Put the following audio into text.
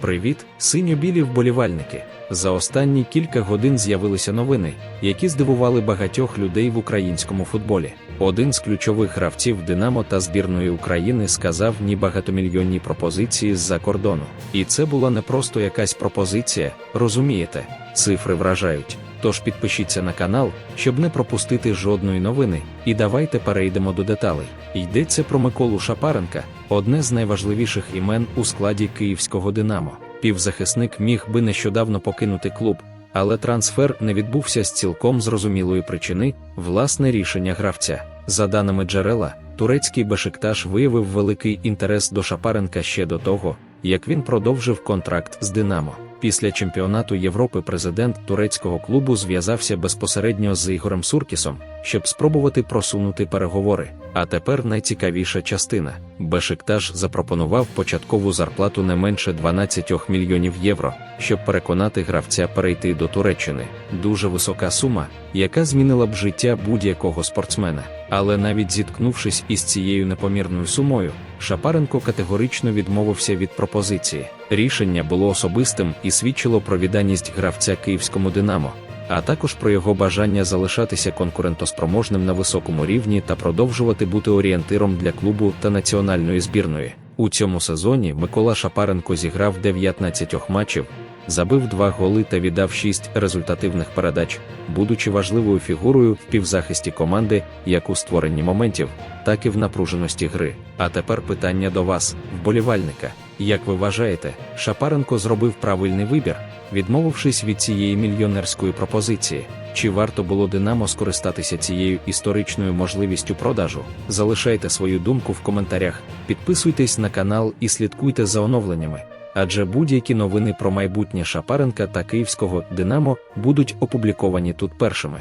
Привіт, синьо-білі вболівальники! За останні кілька годин з'явилися новини, які здивували багатьох людей в українському футболі. Один з ключових гравців Динамо та збірної України сказав ні багатомільйонні пропозиції з-за кордону. І це була не просто якась пропозиція, розумієте, цифри вражають. Тож підпишіться на канал, щоб не пропустити жодної новини, і давайте перейдемо до деталей. Йдеться про Миколу Шапаренка, одне з найважливіших імен у складі київського Динамо. Півзахисник міг би нещодавно покинути клуб, але трансфер не відбувся з цілком зрозумілої причини власне рішення гравця. За даними джерела, турецький Бешикташ виявив великий інтерес до Шапаренка ще до того, як він продовжив контракт з Динамо. Після чемпіонату Європи президент турецького клубу зв'язався безпосередньо з Ігорем Суркісом, щоб спробувати просунути переговори. А тепер найцікавіша частина: Бешикташ запропонував початкову зарплату не менше 12 мільйонів євро, щоб переконати гравця перейти до Туреччини. Дуже висока сума, яка змінила б життя будь-якого спортсмена. Але навіть зіткнувшись із цією непомірною сумою, Шапаренко категорично відмовився від пропозиції. Рішення було особистим і свідчило про відданість гравця київському Динамо, а також про його бажання залишатися конкурентоспроможним на високому рівні та продовжувати бути орієнтиром для клубу та національної збірної. У цьому сезоні Микола Шапаренко зіграв 19 матчів, забив два голи та віддав шість результативних передач, будучи важливою фігурою в півзахисті команди як у створенні моментів, так і в напруженості гри. А тепер питання до вас, вболівальника. Як ви вважаєте, Шапаренко зробив правильний вибір, відмовившись від цієї мільйонерської пропозиції? Чи варто було Динамо скористатися цією історичною можливістю продажу? Залишайте свою думку в коментарях, підписуйтесь на канал і слідкуйте за оновленнями. Адже будь-які новини про майбутнє Шапаренка та київського Динамо будуть опубліковані тут першими.